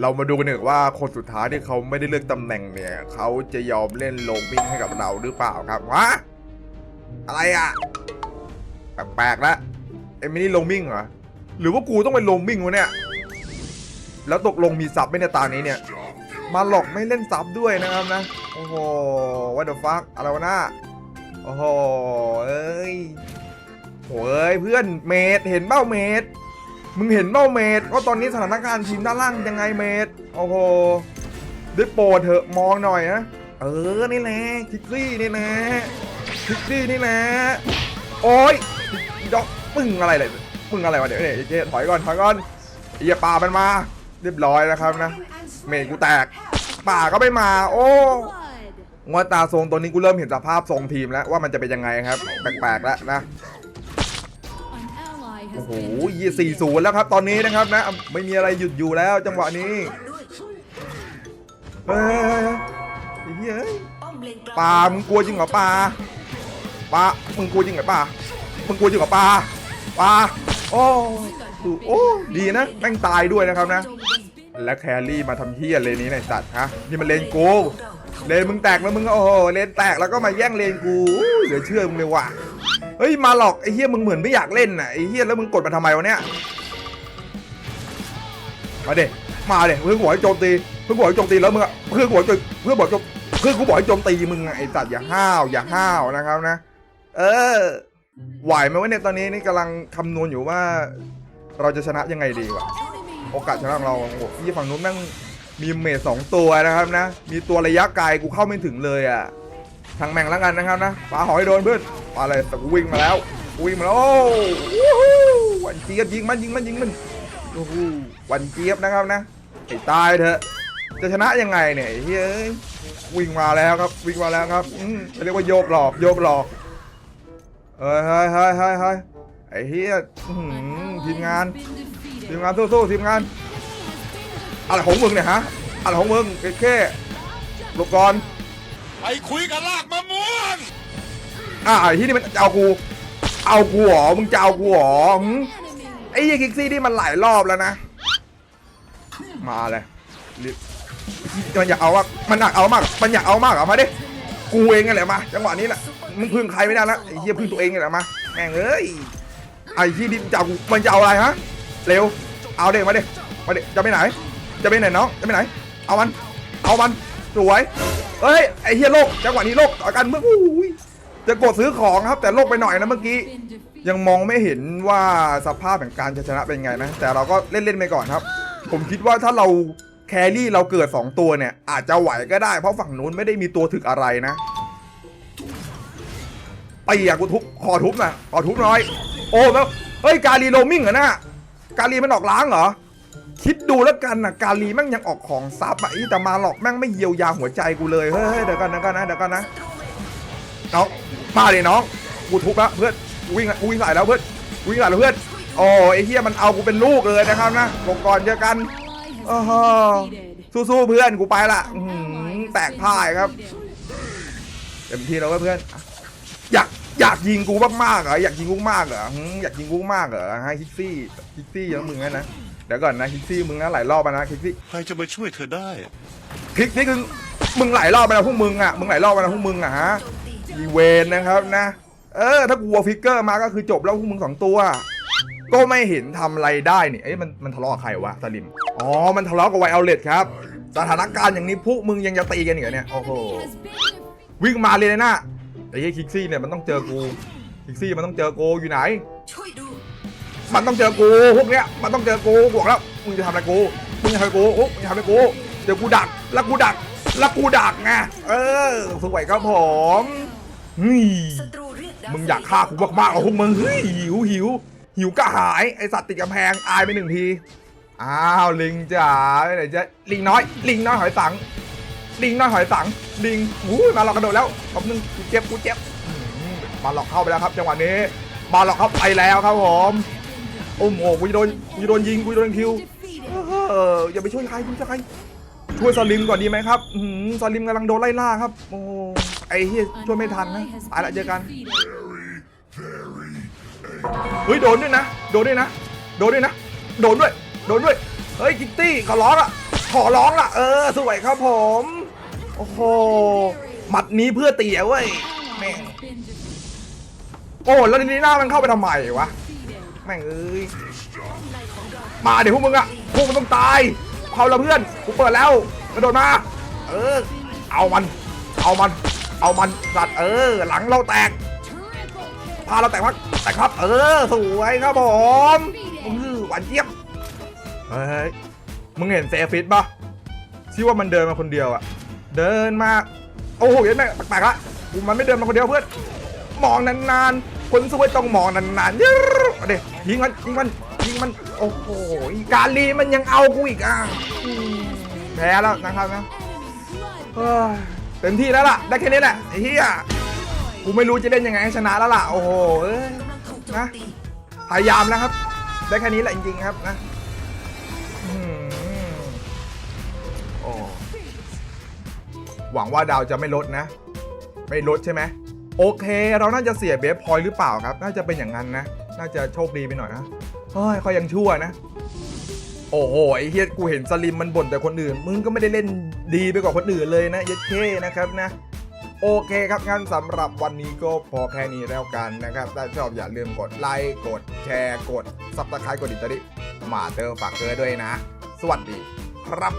เรามาดูกันเถอะว่าคนสุดท้ายที่เขาไม่ได้เลือกตำแหน่งเนี่ยเขาจะยอมเล่นลงวิ่งให้กับเราหรือเปล่าครับวะอะไรอะแปลกๆแล้วเอ็มไม่นี่ลงมิ่งเหรอหรือว่ากูต้องไปลงมิ่งวะเนี่ย แล้วตกลงมีซับไหมในตานี้เนี่ย มาหลอกไม่เล่นซับด้วยนะครับนะโอ้โหวั t เด e f ฟักอะไรวะน้าโอ้โหเอ้ยโอ้ยเพื่อนเมดเห็นเบ้าเมด มึงเห็นเบ้าเมดว่าตอนนี้สถานการณ์ทีมด้านล่างยังไงเมดโอ้โหได้โปรดเถอะมองหน่อยนะเออนี่แหละคิกซี่นี่แหละคิกซี่นี่แหละโอ้ยดอกปึ้งอะไรเลยปึ้งอะไรวะเดี๋ยวเนี่ยไอ้เจ๊ถอยก่อนถอยก่อนไอ้เหี้ยป่ามันมา เรียบร้อยแล้วครับนะ เมย์กูแตก ป่าก็ไม่มา โอ้งวดตาทรงตัวนี้กูเริ่มเห็นสภาพทรงทีมแล้วว่ามันจะเป็นยังไงครับ แปลกๆแล้วนะ อ้โหยี่สี่ศูนย์แล้วครับตอนนี้นะครับนะ ไม่มีอะไรหยุดอยู่แล้วจังหวะนี้เฮ้ยไอ้เหี้ยเอ้ยปลามึงกลัวจริงเหรอปลาปลามึงกลัวจริงเหรอปลามึงกลัวจริงเหรอปลาปลาโอ้ดูโอ้ดีนะแม่งตายด้วยนะครับนะ และแครี่มาทำเฮียเลนนี้ในสัตว์ฮะนี่มันเลนกูเลนมึงแตกแล้วมึงโอ้โหเลนแตกแล้วก็มาแย่งเลนกูอู้เหลือเชื่อมึงเลยว่ะ เฮ้ยมาหลอกไอ้เฮียมึงเหมือนไม่อยากเล่นน่ะไอ้เฮียแล้วมึงกดมาทำไมวะเนี่ยมาเด็มาเด็เพื่อนกูบอกให้โจมตีเพื่อนกูบอกให้โจมตีแล้วมึงอะเพื่อนกูบอกให้โจมเพื่อนบอกโจมเพื่อนกูบอกให้โจมตีมึงอะไอ้สัตว์อย่าห้าวอย่าห้าวนะครับนะ เออไหวไหมวะเนี่ยตอนนี้นี่กำลังคำนวณอยู่ว่า เราจะชนะยังไงดีวะโอกาสชนะของเราโอ้โหที่ฝั่งนู้นแม่งมีเมทสองตัวนะครับนะ มีตัวระยะไกลกูเข้าไม่ถึงเลยอะทางแม่งแล้วกันนะครับนะปาหอยโดนเพื่อน อะไรแต่กูวิ่งมาแล้ววิ่งมาแล้วโอ้วันเจี๊ยบยิงมันยิงมันยิงมันโอ้โหวันเจี๊ยบนะครับนะไอ้ตายเถอะจะชนะยังไงเนี่ยเฮ้ยวิ่งมาแล้วครับวิ่งมาแล้วครับอืมเรียกว่าโยกหลอกโยกหลอกเฮ้ยเฮ้ยเฮ้ยเฮ้ยเฮ้ยไอ้เฮียทีมงานทีมงานสู้ๆทีมงานอะไรของมึงเนี่ยฮะอะไรของมึงแค่หลบก่อนไปคุยกับลากมะม่วง อ่าที่นี่มันจะเอากู เอากูหรอมึงจะเอากูหรอไอ้ยี่คิกซี่นี่มันหลายรอบแล้วนะ มาเลยมันอยากเอาว่ามันอยากเอามาก มันอยากเอามากเหรอมาดิ กูเองไงแหละมา จังหวะนี้แหละ มึงพึ่งใครไม่ได้ละไอ้เหี้ยพึ่งตัวเองไงแหละมา แม่งเอ้ย ไอ้ที่ดินจะเอากูมันจะเอาอะไรฮะ เร็ว เอาเด็กมาดิมาดิจะไปไหน จะไปไหนน้อง จะไปไหน เอามัน เอามัน สวยเฮ้ย ไอ้เฮียโลก จังหวะนี้โลกต่อกันเมื่ออุ้ จะกดซื้อของครับ แต่โลกไปหน่อยนะเมื่อกี้ ยังมองไม่เห็นว่าสภาพแห่งการชนะเป็นไงนะ แต่เราก็เล่นๆไปก่อนครับ ผมคิดว่าถ้าเราแครี่เราเกิด 2 ตัวเนี่ย อาจจะไหวก็ได้ เพราะฝั่งนู้นไม่ได้มีตัวถึกอะไรนะไปอยากกูทุบขอทุบนะขอทุบน่อย โอ้แล้วเฮ้ย การีโรมิงเหรอนะการีมันออกล้างเหรอคิดดูแล้วกันนะการีแม่งยังออกของซับอะอีแต่มาหลอกแม่งไม่เยียวยาหัวใจกูเลย เฮ้ยเดี๋ยวกันเดี๋ยวกันนะเดี๋ยวกันนะ น้องมาเลยน้องกูทุบละเพื่อนกูวิ่งละกูวิ่งใส่แล้วเพื่อนกูวิ่งใส่แล้วเพื่อนโอ้ไอ้เฮียมันเอากูเป็นลูกเลยนะครับนะลงก่อนเจอกันโอ้โหสู้ๆเพื่อนกูไปละอื้อหือแตกพ่ายครับเต็มที่แล้วเว้ยเพื่อนอยากอยากยิงกูมากๆเหรออยากยิงกูมากเหรอหืมอยากยิงกูมากเหรอฮะฮิกซี่ฮิกซี่ยังมึงนะนะเดี๋ยวก่อนนะฮิกซี่มึงนะหลายรอบแล้วนะฮิกซี่ใครจะมาช่วยเธอได้คลิกนี่คือมึงหลายรอบไปแล้วพวกมึงอะมึงหลายรอบไปแล้วพวกมึงอะฮะ อีเวนนะครับนะ เออ ถ้ากูเอาฟิกเกอร์มาก็คือจบแล้วพวกมึงสองตัว ก็ไม่เห็นทำอะไรได้นี่เอ้ยมันมันทะเลาะกับใครวะสลิม อ๋อ มันทะเลาะกับไวเอาเลตครับ สถานการณ์อย่างนี้พวกมึงยังจะตีกันอีกเหรอเนี่ย โอ้โห วิ่งมาเลยนะไอ้เหี้ยคิกซี่เนี่ยมันต้องเจอกู คิกซี่มันต้องเจอกูอยู่ไหน มันต้องเจอกูพวกเนี้ย มันต้องเจอกูบอกแล้ว มึงจะทำอะไรกู มึงจะทำอะไรกูโอ้มึงจะทำอะไรกู เดี๋ยวกูดัก แล้วกูดัก แล้วกูดักไง เออสวยครับผม เฮ้ยศัตรูเรียกดวมึงอยากฆ่ากูมากๆเหรอพวกมึงเฮ้ยหิวหิวหิวก็หายไอสัตว์ติดกำแพงอายไปหนึ่งทีอ้าวลิงจ๋าไปไหนจะลิงน้อย ลิงน้อยหอยสัง ลิงน้อยหอยสัง ลิงอู้ยมาหลอกกระโดดแล้วขอบนึงกูเจ็บกูเจ็บอื้อหือมาหลอกเข้าไปแล้วครับ จังหวะนี้ มาหลอกเข้าไปแล้วครับผมโอ้โหกูจะโดนกูจะโดนยิงกูจะโดนคิวเอออย่าไปช่วยใครคุณจะใครช่วยสลิมก่อนดีไหมครับอืมสลิมกำลังโดนไล่ล่าครับโอ้ ไอ้เฮียช่วยไม่ทันนะตายละเจอกันเฮ้ยโดนด้วยนะ โดนด้วยนะ โดนด้วยนะ โดนด้วย โดนด้วย เฮ้ยกิตตี้เขาล้ออะขอร้องล่ะเออสวยครับผม โอ้โหหมัดนี้เพื่อเตี๋ยเว้ยแม่งโอ้แล้วนีน่ามันเข้าไปทำไมวะแม่งเอ้ยมาเดี๋ยวพวกมึงอะพวกมึงต้องตายเขาละเพื่อนกูเปิดแล้วกระโดดมา เออ เอามัน เอามัน เอามันสัตว์เออ หลังเราแตกพาเราแตกพักแตกครับ เออ สวยครับผมหวานเจี๊ยบเฮ้ยมึงเห็นเซฟิตปะที่ว่ามันเดินมาคนเดียวอะเดินมาโอ้โหเห็นไหมแปลกๆละมันไม่เดินมาคนเดียวเพื่อนมองนานๆ คนสวยต้องมองนานๆเดี๋ยวเดี๋ยิงมันยิงมันยิงมันโอ้โหการลีมันยังเอากูอีกอะแพ้แล้วนะครับนะ เต็มที่แล้วล่ะ ได้แค่นี้แหละไอ้เหี้ยกูไม่รู้จะเล่นยังไงให้ชนะแล้วล่ะ โอ้โหเอ้ยนะพยายามแล้วครับ ได้แค่นี้แหละจริงๆครับนะโอ้หวังว่าดาวจะไม่ลดนะ ไม่ลดใช่ไหมโอเค เราน่าจะเสียเบฟพอยต์หรือเปล่าครับ น่าจะเป็นอย่างนั้นนะ น่าจะโชคดีไปหน่อยนะเฮ้ยเขายังชั่วนะ โอ้โหไอ้เฮียกูเห็นสลิมมันบ่นแต่คนอื่น มึงก็ไม่ได้เล่นดีไปกว่าคนอื่นเลยนะเยัดเคนะครับนะ โอเคครับงั้นสำหรับวันนี้ก็พอแค่นี้แล้วกันนะครับ ถ้าชอบอย่าลืมกดไลค์กดแชร์กดซับสไครต์กดอิดตามมาเตอร์ฝากเกอร์ด้วยนะ สวัสดีครับ